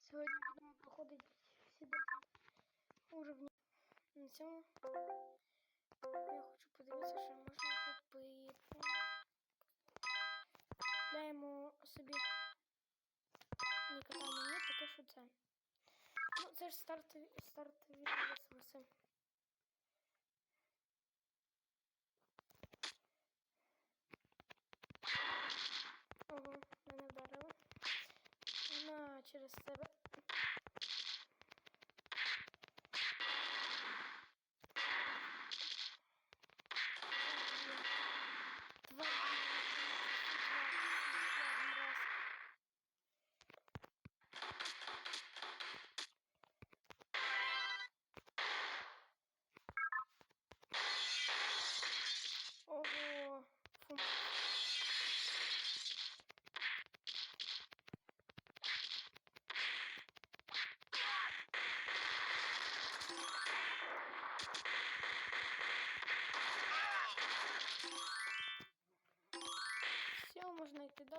Сьогодні будемо проходити всі 10 уровнів. На цьому я хочу подивитися, що можна купити. Купляємо собі ні катана ні, поки що це. Ну, це ж стартові, стартові ресурси. На через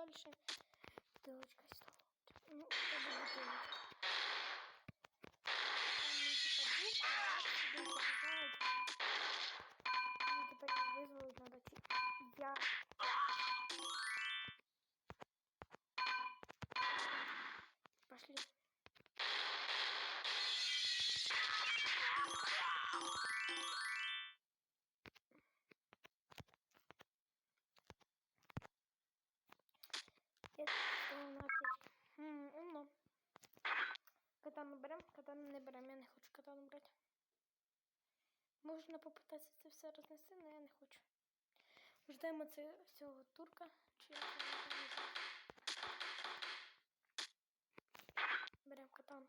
дальше. Бутылочка не берем. Я не хочу катану брати. Можна попитатися це все рознести, але я не хочу. Ждемо це, цього турка. Чи як його там називають. Берем катану.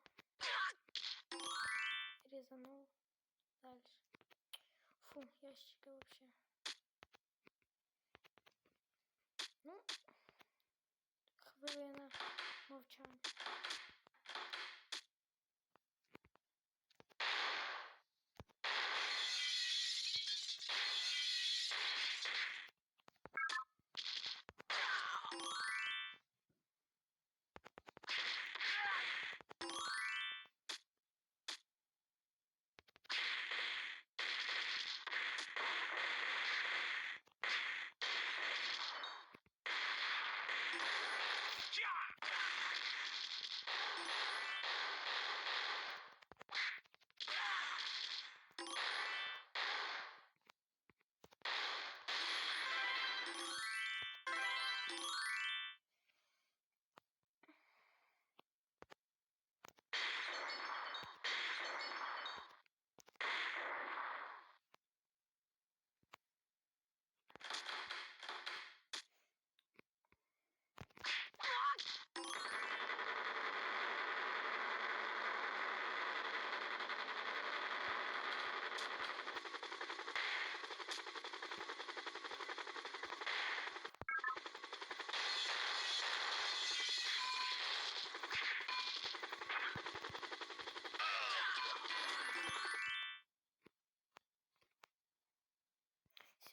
Різанув. Дальше. Фу, ящики вообще. Ну, хвилина мовчання.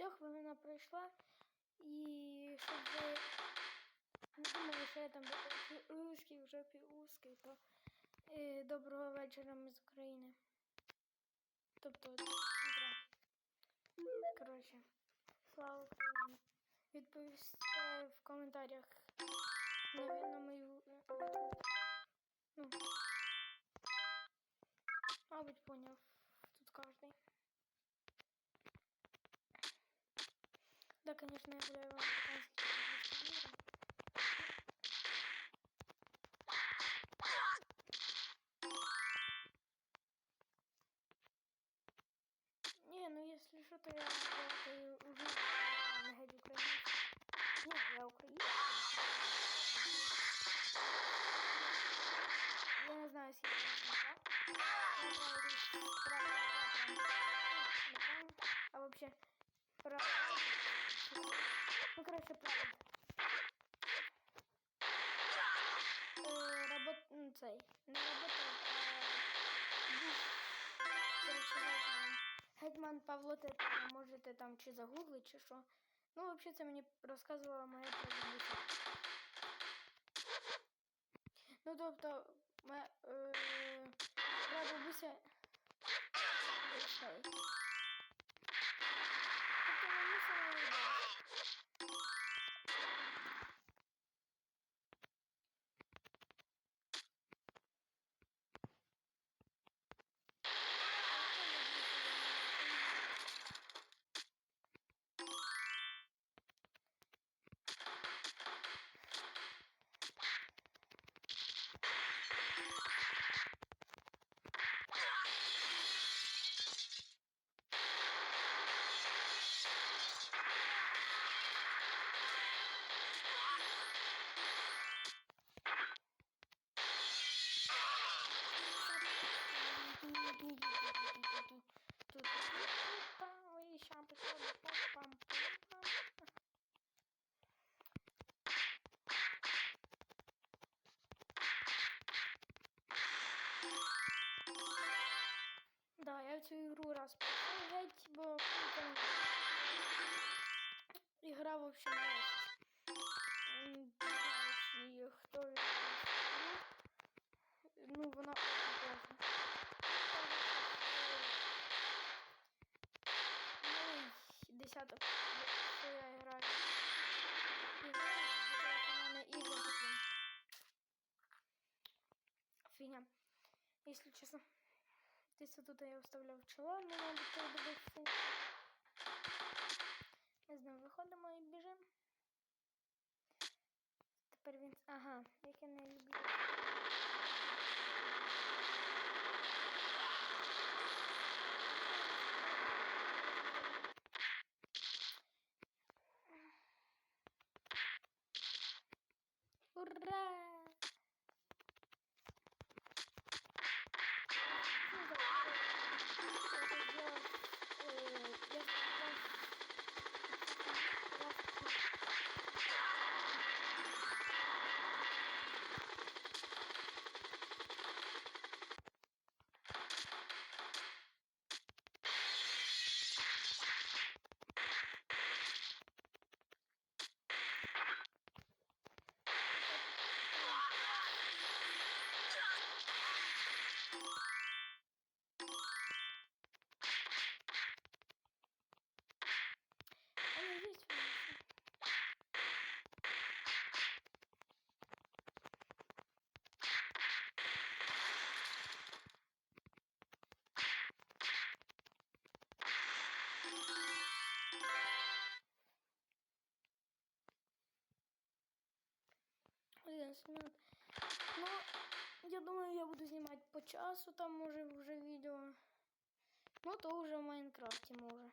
Все, хвилина пройшла. І щоб ви не думали, що я там узкий, в жопі узкий, то е, доброго вечора ми з України. Тобто утра. Коротше, слава Україні. Відповісте в коментарях на, на мою е. Ну, мабуть, поняв тут кожний. Конечно, я гуляю. Не, ну если что, то я, я, я уже на геть украинец. Не, я украинец. Я не знаю, сколько я знаю. А вообще, правда. Ну, короче, правда. Е, Работ... ну, цей. Не работав, а був. Короче, гетьман. Гетьман Павло Тетяна. Можете там чи загуглити, чи що. Ну, взагалі, це мені розказувала моя прабабуся. Ну, тобто, ми, е, гра бабуся. Ah! цю ігру раз пройшов геть, бо ну, там ігра вообще не М, не знаю, чи хто він Ну, вона очень класна. Ну, і десяток, що я граю. І граю, у мене ігри такі. Фігня. Якщо чесно. Десь отута я вставляв чоло, ну, не треба дивитися. Ми з ним виходимо і біжимо. Тепер він... Ага, як я не люблю. 15 минут. Ну, я думаю, я буду снимать по часу, там уже уже видео. Ну, то уже в Майнкрафте может.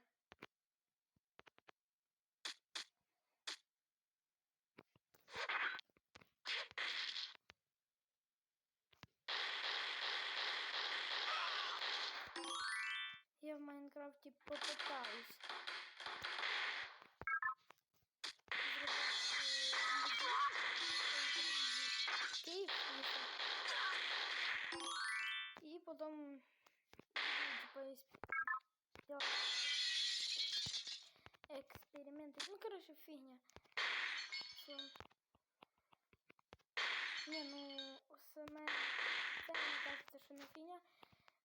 Я в Майнкрафте попытаюсь. короче, фигня. Всё. Не, ну, саме це мені кажется, що не фігня.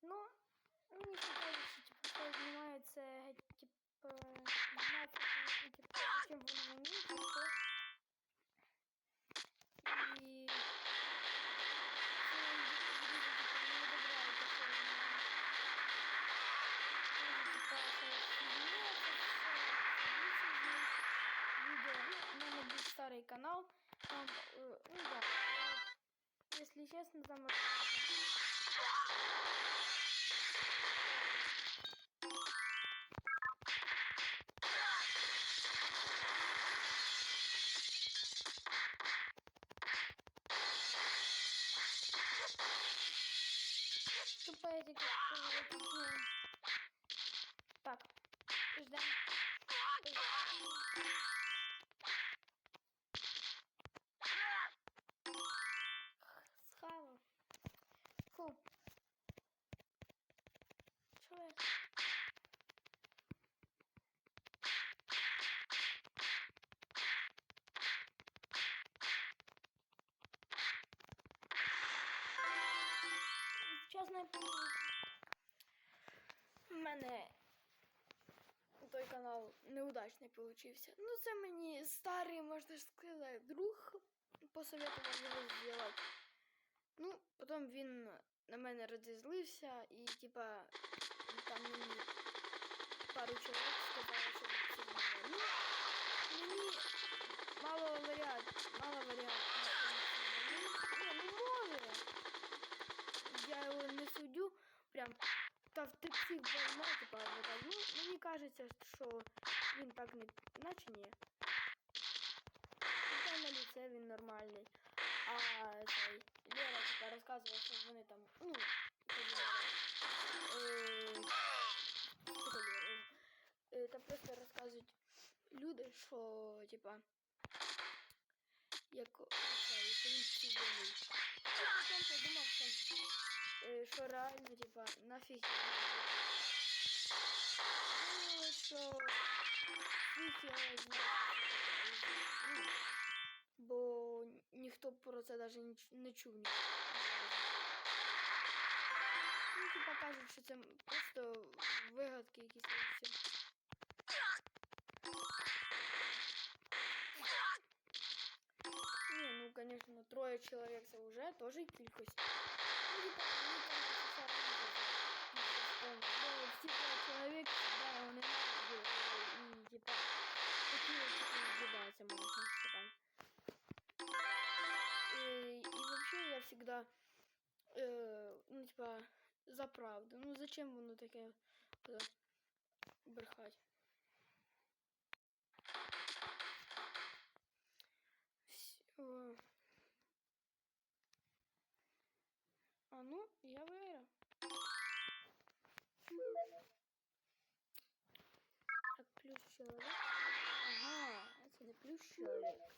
Ну, мені цікаво, що типу, хто знімає це геть, типу, знати, ну, типу, чим воно вміє, старий канал, там, е, ну, да, е, если честно, там... Тупая Так, ждем. Вас. У мене той канал неудачний получився. Ну, це мені старий, можна сказати, друг посоветував його зробити. Ну, потім він на мене розізлився і, типа, там мені пару чоловік сказали, що це нормально. Ну, мені мало варіант, мало варіантів. суддю, прям та в всіх війна, типа, вот так. Ну, мені кажеться, що він так не, наче ні. Хоча на лице він нормальний. А цей Лера типа розказувала, що вони там, ну, це Лера. Е, типа Лера. Е, Там просто розказують люди, що, типа, як цей, що він псевдоний. Я потім подумав, що, е, що реально, типа, нафіг його Думаю, що фіг я знаю, що це таке. Ну, бо ніхто про це навіть не чув. ні- Ну, типа кажуть, що це просто вигадки якісь і все. Не, ну, конечно, трое человек це вже теж кількість. Ну, типа, мені кажется, все равно це, ну, бо всі троє чоловік, да, вони і, типа, хотіли тільки здіватися, можна сказати. И, и вообще я всегда, э, ну, типа, за правду. Ну, зачем воно таке я виграв. Так, плюс чоловік. Ага, це не плюс чоловік.